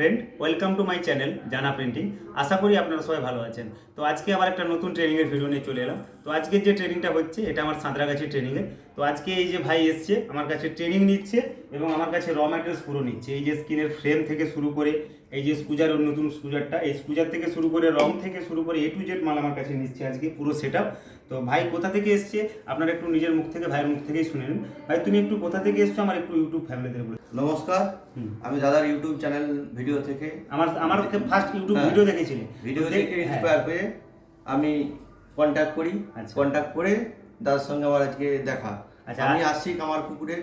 Friend welcome to my channel Jana printing আশা করি আপনারা সবাই ভালো আছেন। তো আজকে আবার একটা নতুন ট্রেনিংয়ের ভিডিও নিয়ে চলে এলাম। তো আজকের যে ট্রেনিংটা হচ্ছে, এটা আমার সাঁতরাগাছি ট্রেনিংয়ের তো আজকে এই যে ভাই এসছে আমার কাছে ট্রেনিং নিচ্ছে এবং আমার কাছে র ম্যাটেরিয়ালস পুরো নিচ্ছে। এই যে স্কিনের ফ্রেম থেকে শুরু করে এই যে স্কুজার নতুন স্কুজারটা এই স্কুজার থেকে শুরু করে রং থেকে শুরু করে এ টু জেড মাল আমার কাছে নিচ্ছে আজকে পুরো সেট তো ভাই কোথা থেকে এসছে? আপনারা একটু নিজের মুখ থেকে ভাইয়ের মুখ থেকেই শুনে নিন। ভাই তুমি একটু কোথা থেকে এসছো? আমার একটু ইউটিউব ফ্যামিলিদের বলে নমস্কার হুম। আমি দাদার ইউটিউব চ্যানেল ভিডিও থেকে। আমার আমার ফার্স্ট ইউটিউব। ভিডিও দেখেছিলেন ভিডিও দেখে দেখ- হ্যাঁ। ইন্সপায়ার হয়ে আমি কন্ট্যাক্ট করি। আচ্ছা। কন্ট্যাক্ট করে দাদার সঙ্গে আমার আজকে দেখা। আচ্ছা, আমি আসছি আসছি কামারপুকুরে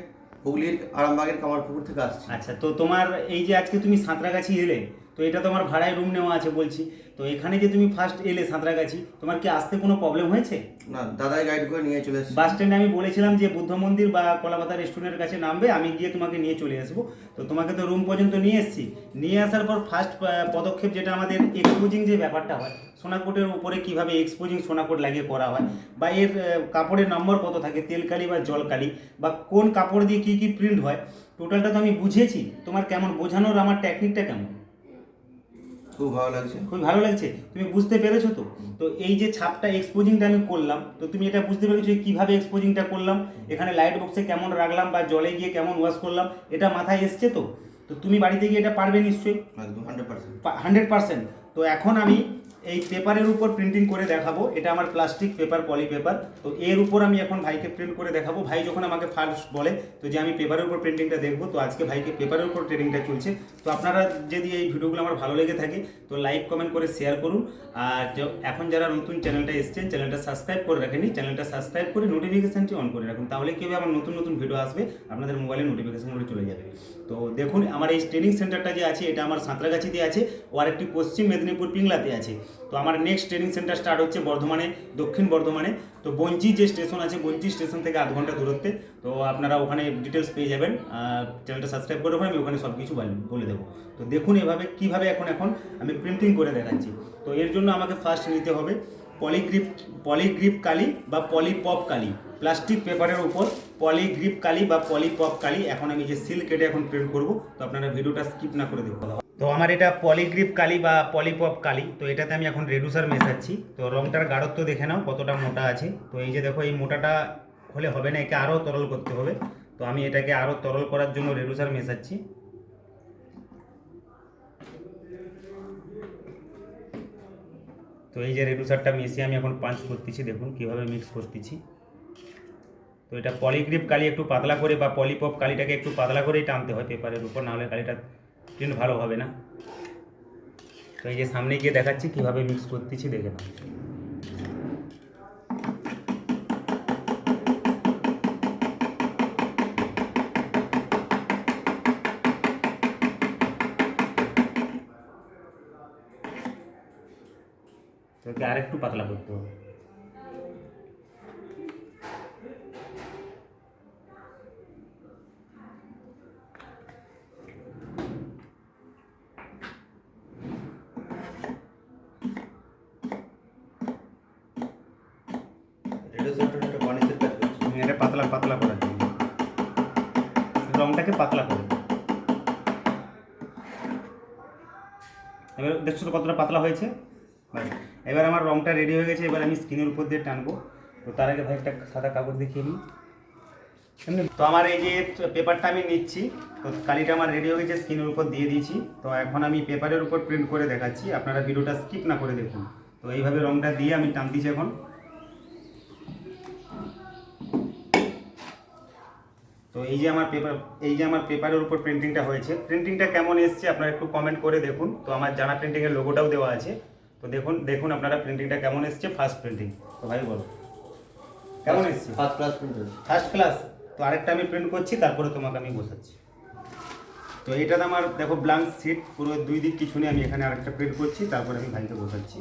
হুগলির আরামবাগের কামারপুকুর থেকে আসছি। আচ্ছা তো তোমার এই যে আজকে তুমি সাঁতরাগাছি এলে তো এটা তোমার ভাড়ায় রুম নেওয়া আছে বলছি। তো এখানে যে তুমি ফার্স্ট এলে সাঁতরাগাছি তোমার কি আসতে কোনো প্রবলেম হয়েছে? না দাদাই গাইড করে নিয়ে চলে এসেছি বাস স্ট্যান্ডে আমি বলেছিলাম যে বুদ্ধ মন্দির বা কলাপাতা রেস্টুরেন্টের কাছে নামবে আমি গিয়ে তোমাকে নিয়ে চলে আসব। তো তোমাকে তো রুম পর্যন্ত নিয়ে এসেছি। নিয়ে আসার পর ফার্স্ট পদক্ষেপ যেটা আমাদের এক্সপোজিং যে ব্যাপারটা হয় সোনাকোটের উপরে কীভাবে এক্সপোজিং সোনাকোট লাগিয়ে করা হয় বা এর কাপড়ের নম্বর কত থাকে তেলকালি বা জলকালি বা কোন কাপড় দিয়ে কী কী প্রিন্ট হয় টোটালটা তো আমি বুঝেছি। তোমার কেমন বোঝানোর আমার টেকনিকটা কেমন? খুব ভালো লাগছে। খুবই ভালো লাগছে। তুমি বুঝতে পেরেছ তো? তো এই যে ছাপটা এক্সপোজিংটা আমি করলাম তো তুমি এটা বুঝতে পেরেছ কীভাবে এক্সপোজিংটা করলাম? এখানে লাইট বক্সে কেমন রাখলাম বা জলে গিয়ে কেমন ওয়াশ করলাম? এটা মাথায় এসছে তো? তো তুমি বাড়িতে গিয়ে এটা পারবে নিশ্চয়ই? একদম হান্ড্রেড পার্সেন্ট হান্ড্রেড পার্সেন্ট তো এখন আমি এই পেপারের উপর প্রিন্টিং করে দেখাবো। এটা আমার প্লাস্টিক পেপার পলি পেপার তো এর উপর আমি এখন ভাইকে প্রিন্ট করে দেখাবো। ভাই যখন আমাকে ফার্স্ট বলে তো যে আমি পেপারের উপর প্রিন্টিংটা দেখব, তো আজকে ভাইকে পেপারের উপর ট্রেনিংটা চলছে। তো আপনারা যদি এই ভিডিওগুলো আমার ভালো লেগে থাকে, তো লাইক কমেন্ট করে শেয়ার করুন। আর এখন যারা নতুন চ্যানেলটা এসছেন চ্যানেলটা সাবস্ক্রাইব করে রাখেনি চ্যানেলটা সাবস্ক্রাইব করে নোটিফিকেশানটি অন করে রাখুন। তাহলে কী হবে? আমার নতুন নতুন ভিডিও আসবে, আপনাদের মোবাইলে নোটিফিকেশানগুলো চলে যাবে। তো দেখুন, আমার এই ট্রেনিং সেন্টারটা যে আছে, এটা আমার সাঁতরাগাছিতে আছে। ও আরেকটি পশ্চিম মেদিনীপুর পিংলাতে আছে। তো আমার নেক্সট ট্রেনিং সেন্টার স্টার্ট হচ্ছে বর্ধমানে, দক্ষিণ বর্ধমানে। তো বঞ্চি যে স্টেশন আছে, বঞ্চি স্টেশন থেকে আধ ঘণ্টা দূরত্বে। তো আপনারা ওখানে ডিটেলস পেয়ে যাবেন। চ্যানেলটা সাবস্ক্রাইব করে আমি ওখানে সব কিছু বল- বলে দেবো। তো দেখুন এভাবে, কীভাবে এখন এখন আমি প্রিন্টিং করে দেখাচ্ছি। তো এর জন্য আমাকে ফার্স্ট নিতে হবে পলিগ্রিপ পলিগ্রিপ কালি বা পলিপপ কালি। প্লাস্টিক পেপারের উপর পলিগ্রিপ কালি বা পলিপপ কালি। এখন আমি যে সিল কেটে এখন প্রিন্ট করব। তো আপনারা ভিডিওটা স্কিপ না করে দেখুন। তো আমার এটা পলিগ্রিপ কালি বা পলিপপ কালি, তো এটাতে আমি এখন রেডুসার মেশাচ্ছি। তো রংটার গাঢ়ত্ব দেখে নাও, কতটা মোটা আছে। তো এই যে দেখো, এই মোটাটা হলে হবে না, একে আরও তরল করতে হবে। তো আমি এটাকে আরও তরল করার জন্য রেডুসার মেশাচ্ছি। তো এই যে রেডুসারটা মিশিয়ে আমি এখন পাঁচ করতেছি, দেখুন কীভাবে মিক্স করতেছি। তো এটা পলিগ্রিপ কালি একটু পাতলা করে বা পলিপপ কালিটাকে একটু পাতলা করেই টানতে হয় পেপারের উপর, নাহলে কালিটা প্রিন্ট ভালো হবে না। তো এই যে সামনে গিয়ে দেখাচ্ছি, কীভাবে মিক্স করতেছি, দেখে নাও। তো একে আরেকটু পাতলা করতে হবে। পাতলা পাতলা করার জন্য রংটাকে পাতলা করে এবার দেখছ তো কতটা পাতলা হয়েছে? এবার আমার রংটা রেডি হয়ে গেছে, এবার আমি স্কিনের উপর দিয়ে টানবো। তো তার আগে ভাই একটা সাদা কাগজ দেখিয়ে নিই। তো আমার এই যে পেপারটা আমি নিচ্ছি, তো কালিটা আমার রেডি হয়ে গেছে স্ক্রিনের উপর দিয়ে দিয়েছি। তো এখন আমি পেপারের উপর প্রিন্ট করে দেখাচ্ছি। আপনারা ভিডিওটা স্কিপ না করে দেখুন। তো এইভাবে রংটা দিয়ে আমি টানতেছি এখন। এই যে আমার পেপার এই যে আমার পেপারের উপর প্রিন্টিংটা হয়েছে প্রিন্টিংটা কেমন এসছে আপনারা একটু কমেন্ট করে দেখুন। তো আমার জানা প্রিন্টিংয়ের লোগোটাও দেওয়া আছে। তো দেখুন দেখুন আপনারা প্রিন্টিংটা কেমন এসছে ফার্স্ট প্রিন্টিং তো ভাই বলো কেমন এসছে? First class printer first class তো আরেকটা আমি প্রিন্ট করছি তারপরে তোমাকে আমি বসাচ্ছি তো এটাতে আমার দেখো ব্লাঙ্ক সিট পুরো দুই দিক কিছু নেই আমি এখানে আরেকটা প্রিন্ট করছি তারপরে আমি ভাইকে বসাচ্ছি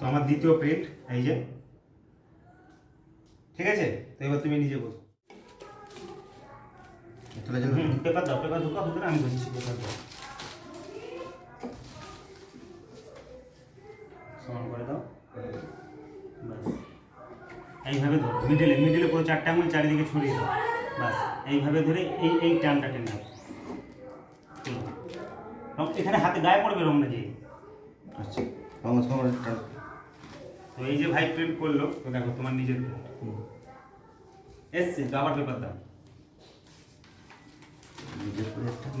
তো আমার দ্বিতীয় প্রিন্ট এই যে। ঠিক আছে? তো এবার তুমি নিজে হুম, পেপার দাও পেপার ঢুকাও ভিতরে আমি ধরছি পেপার দাও। সমান করে দাও। ব্যাস। এইভাবে ধরো মিডিলে মিডিলে পুরো চারটে আঙুল চারিদিকে ছড়িয়ে দাও। ব্যাস এইভাবে ধরে এই এই টানটা টেনে দাও এখানে হাতে গায়ে পড়বে রং না যে আচ্ছা রঙ তো এই যে ভাই প্রিন্ট করল তো দেখো তোমার নিজের এসছে তো আবার পেপার দাও।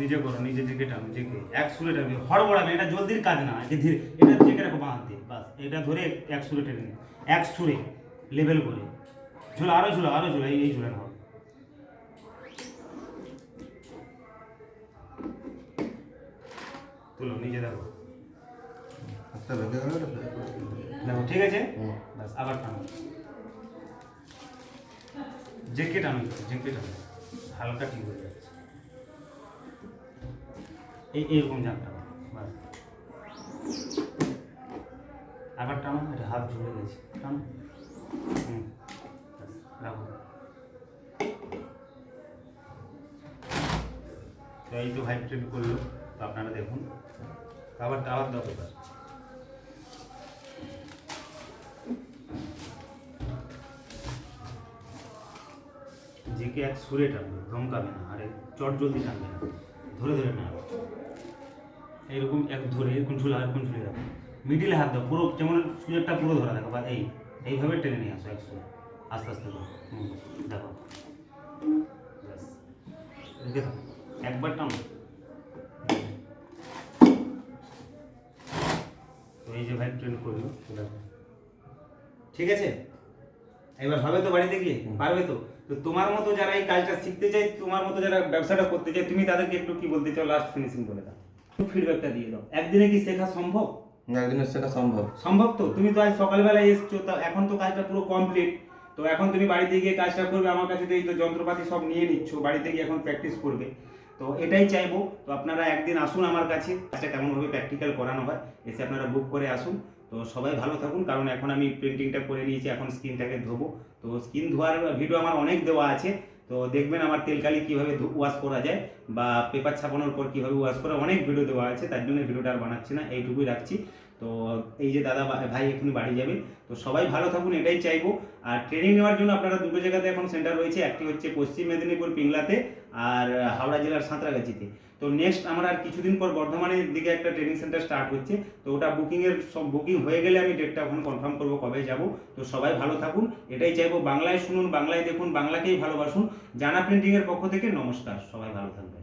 নিজে করো নিজে দিকে টানো জেকে এক সুরে টানবে হড়বড়াবে এটা জলদির কাজ না এটা ধীরে এটা জেকে রাখো বাঁ দিয়ে বাস। এটা ধরে এক সুরে টেনে এক সুরে লেভেল করে। ঝুলো আরও ঝুলো আরও ঝুলো এই ঝুলে নাও তুলো নিজে দেখো। একটা বেঁকে গেল দেখো ঠিক আছে। বাস আবার টানো। জেকে টানো জেকে টানো। হালকা ঠিক হয়ে যাচ্ছে। এই এইরকম জানটা বাস আবার টানো এটা হাত ঝুলে গেছে। টানো। হুম ব্যাস, রাখো। তো এই তো হাইড্রেট করল তো আপনারা দেখুন। আবার আবার দাও জেকে এক সুরে টানবে ধমকাবে না আরে চট জলদি টানবে না ধরে ধরে না। এইরকম এক ধরে এরকম ঝুলে এরকম ঝুলে রাখো। মিডিলে হাত দাও পুরো যেমন সুযোগটা পুরো ধরা দেখো বা এই এইভাবে টেনে নিয়ে আসো এক সুরে আস্তে আস্তে দেখো। রেখে দাও একবার টানো। তো এই যে ভাই ট্রেন করল ঠিক আছে? এবার হবে তো বাড়িতে গিয়ে? পারবে তো? তো তোমার মতো যারা এই কাজটা শিখতে চায় তোমার মতো যারা ব্যবসাটা করতে চায় তুমি তাদেরকে একটু কি বলতে চাও? লাস্ট ফিনিশিং বলে দাও। ফিডব্যাকটা দিয়ে দাও। একদিনে কি শেখা সম্ভব? একদিনে শেখা সম্ভব। সম্ভব তো? তুমি তো আজ সকালবেলায় এসছো তা এখন তো কাজটা পুরো কমপ্লিট তো এখন তুমি বাড়িতে গিয়ে কাজটা করবে আমার কাছে তো এই তো যন্ত্রপাতি সব নিয়ে নিচ্ছ বাড়িতে গিয়ে এখন প্র্যাকটিস করবে। তো এটাই চাইব। তো আপনারা একদিন আসুন আমার কাছে কাজটা কেমনভাবে প্র্যাকটিক্যাল করানো হয় এসে আপনারা বুক করে আসুন। তো সবাই ভালো থাকুন, কারণ এখন আমি প্রিন্টিংটা করে নিয়েছি, এখন স্ক্রিনটাকে ধোবো। তো স্কিন ধোয়ার ভিডিও আমার অনেক দেওয়া আছে, তো দেখবেন আমার তেলকালি কীভাবে ওয়াশ করা যায়, বা পেপার ছাপানোর পর কীভাবে ওয়াশ করা, অনেক ভিডিও দেওয়া আছে, তার জন্য ভিডিওটা আর বানাচ্ছি না, এইটুকুই রাখছি। তো এই যে দাদা ভাই এখনই বাড়ি যাবে, তো সবাই ভালো থাকুন, এটাই চাইব। আর ট্রেনিং নেওয়ার জন্য আপনারা দুটো জায়গাতে এখন সেন্টার রয়েছে, একটি হচ্ছে পশ্চিম মেদিনীপুর পিংলাতে, আর হাওড়া জেলার সাঁতরাগাছিতে। তো নেক্সট আমার আর কিছুদিন পর বর্ধমানের দিকে একটা ট্রেনিং সেন্টার স্টার্ট হচ্ছে। তো ওটা বুকিংয়ের সব বুকিং হয়ে গেলে আমি ডেটটা ওখানে কনফার্ম করব কবে যাব। তো সবাই ভালো থাকুন, এটাই চাইব। বাংলায় শুনুন, বাংলায় দেখুন, বাংলাকেই ভালোবাসুন। জানা প্রিন্টিংয়ের পক্ষ থেকে নমস্কার, সবাই ভালো থাকবেন।